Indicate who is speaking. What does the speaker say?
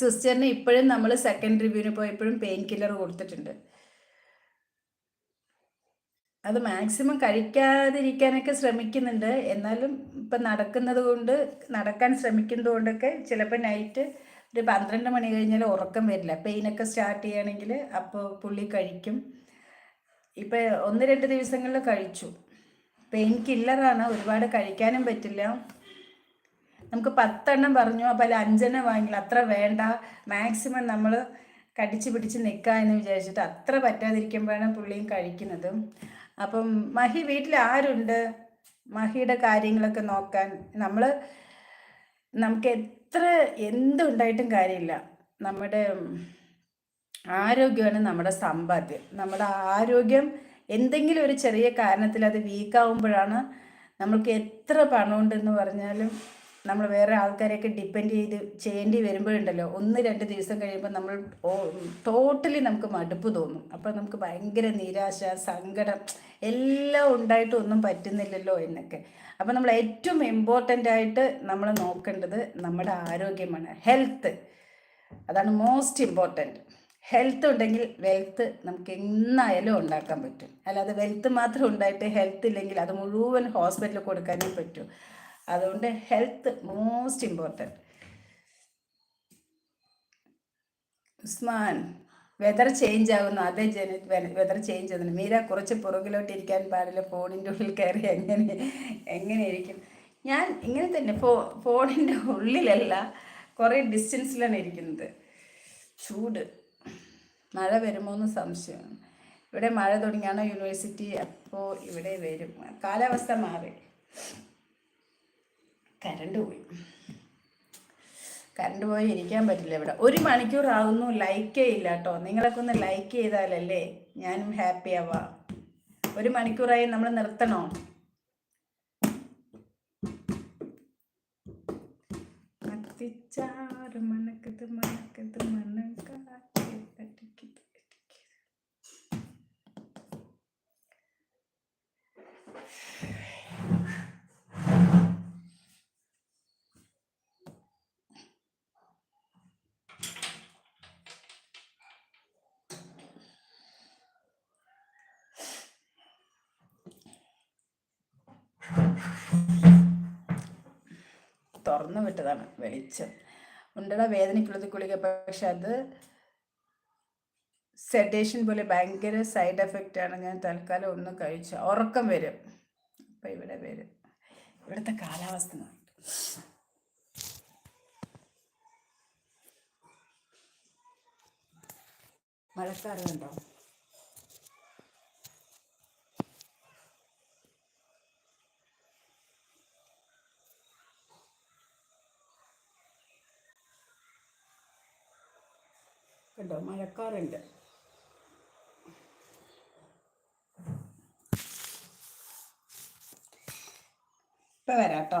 Speaker 1: സിസ്റ്ററിന് ഇപ്പോഴും നമ്മൾ സെക്കൻഡ് റിവ്യൂവിന് പോയപ്പോഴും പെയിൻ കില്ലർ കൊടുത്തിട്ടുണ്ട്. അത് മാക്സിമം കഴിക്കാതിരിക്കാനൊക്കെ ശ്രമിക്കുന്നുണ്ട്. എന്നാലും ഇപ്പം നടക്കുന്നത് കൊണ്ട് നടക്കാൻ ശ്രമിക്കുന്നത് കൊണ്ടൊക്കെ ചിലപ്പോൾ നൈറ്റ് ഒരു പന്ത്രണ്ട് മണി കഴിഞ്ഞാൽ ഉറക്കം വരില്ല. പെയിനൊക്കെ സ്റ്റാർട്ട് ചെയ്യുകയാണെങ്കിൽ അപ്പോൾ പുള്ളി കഴിക്കും. ഇപ്പം ഒന്ന് രണ്ട് ദിവസങ്ങളിൽ കഴിച്ചു. പെയിൻ കില്ലറാണ് ഒരുപാട് കഴിക്കാനും പറ്റില്ല. നമുക്ക് പത്തെണ്ണം പറഞ്ഞു അപ്പോൾ അതിൽ അഞ്ചെണ്ണം വാങ്ങില്ല അത്ര വേണ്ട. മാക്സിമം നമ്മൾ കടിച്ചു പിടിച്ച് നിൽക്കുക എന്ന് വിചാരിച്ചിട്ട് അത്ര പറ്റാതിരിക്കുമ്പോഴാണ് പുള്ളിയും കഴിക്കുന്നത്. അപ്പം മഹി വീട്ടിൽ ആരുണ്ട്? മഹിയുടെ കാര്യങ്ങളൊക്കെ നോക്കാൻ നമ്മൾ നമുക്ക് എത്ര എന്തുണ്ടായിട്ടും കാര്യമില്ല. നമ്മുടെ ആരോഗ്യമാണ് നമ്മുടെ സമ്പാദ്യം. നമ്മുടെ ആരോഗ്യം എന്തെങ്കിലും ഒരു ചെറിയ കാരണത്തിൽ അത് വീക്കാവുമ്പോഴാണ് നമ്മൾക്ക് എത്ര പണമുണ്ടെന്ന് പറഞ്ഞാലും നമ്മൾ വേറെ ആൾക്കാരെയൊക്കെ ഡിപ്പെൻഡ് ചെയ്ത് ചെയ്യേണ്ടി വരുമ്പോഴുണ്ടല്ലോ ഒന്ന് രണ്ട് ദിവസം കഴിയുമ്പോൾ നമ്മൾ ടോട്ടലി നമുക്ക് മടുപ്പ് തോന്നും. അപ്പോൾ നമുക്ക് ഭയങ്കര നിരാശ സങ്കടം എല്ലാം ഉണ്ടായിട്ട് ഒന്നും പറ്റുന്നില്ലല്ലോ എന്നൊക്കെ. അപ്പോൾ നമ്മൾ ഏറ്റവും ഇമ്പോർട്ടന്റ് ആയിട്ട് നമ്മൾ നോക്കേണ്ടത് നമ്മുടെ ആരോഗ്യമാണ്. ഹെൽത്ത് അതാണ് മോസ്റ്റ് ഇമ്പോർട്ടന്റ് ഹെൽത്ത് ഉണ്ടെങ്കിൽ വെൽത്ത് നമുക്ക് എന്നായാലും ഉണ്ടാക്കാൻ പറ്റും. അല്ലാതെ വെൽത്ത് മാത്രം ഉണ്ടായിട്ട് ഹെൽത്ത് ഇല്ലെങ്കിൽ അത് മുഴുവൻ ഹോസ്പിറ്റലിൽ കൊടുക്കാനേ പറ്റൂ. അതുകൊണ്ട് ഹെൽത്ത് മോസ്റ്റ് ഇമ്പോർട്ടന്റ് ഉസ്മാൻ വെതർ ചേഞ്ച് ആകുന്നു അതേ ജന വെതർ ചേഞ്ച് ആകുന്നു മീര കുറച്ച് പുറകിലോട്ട് ഇരിക്കാൻ പാടില്ല. ഫോണിന്റെ ഉള്ളിൽ കയറി എങ്ങനെ എങ്ങനെ ഇരിക്കും ഞാൻ ഇങ്ങനെ തന്നെ ഫോ ഫോണിന്റെ ഉള്ളിലല്ല കുറേ ഡിസ്റ്റൻസിലാണ് ഇരിക്കുന്നത്. ചൂട്. മഴ വരുമോ എന്ന് സംശയമാണ് ഇവിടെ മഴ തുടങ്ങിയാണോ യൂണിവേഴ്സിറ്റി അപ്പോൾ ഇവിടെ വരും. കാലാവസ്ഥ മാറി. കരണ്ട് പോയി. കരണ്ട് പോയി ഇരിക്കാൻ പറ്റില്ല ഇവിടെ. ഒരു മണിക്കൂർ ആകുന്നു ലൈക്കേ ഇല്ല കേട്ടോ നിങ്ങളൊക്കെ ഒന്ന് ലൈക്ക് ചെയ്താലല്ലേ ഞാനും ഹാപ്പി ആവാ. ഒരു മണിക്കൂറായി നമ്മൾ നിർത്തണോ? കത്തിച്ചാറ് മണക്കത്ത് മണക്കത് മണക്കാറ്റ്. തുറന്നു വിട്ടതാണ് വെളിച്ചം. ഉണ്ടട വേദനയ്ക്കുള്ളത് ഗുളിക. പക്ഷെ അത് സെഡേഷൻ പോലെ ഭയങ്കര സൈഡ് എഫക്റ്റ് ആണ്. ഞാൻ തൽക്കാലം ഒന്ന് കഴിച്ചു ഉറക്കം വരും. അപ്പം ഇവിടെ വരും. ഇവിടുത്തെ കാലാവസ്ഥ നോക്കി. മഴക്കാറുണ്ടോ? കണ്ടോ? മഴക്കാറുണ്ട്. ഇപ്പം വരാം കേട്ടോ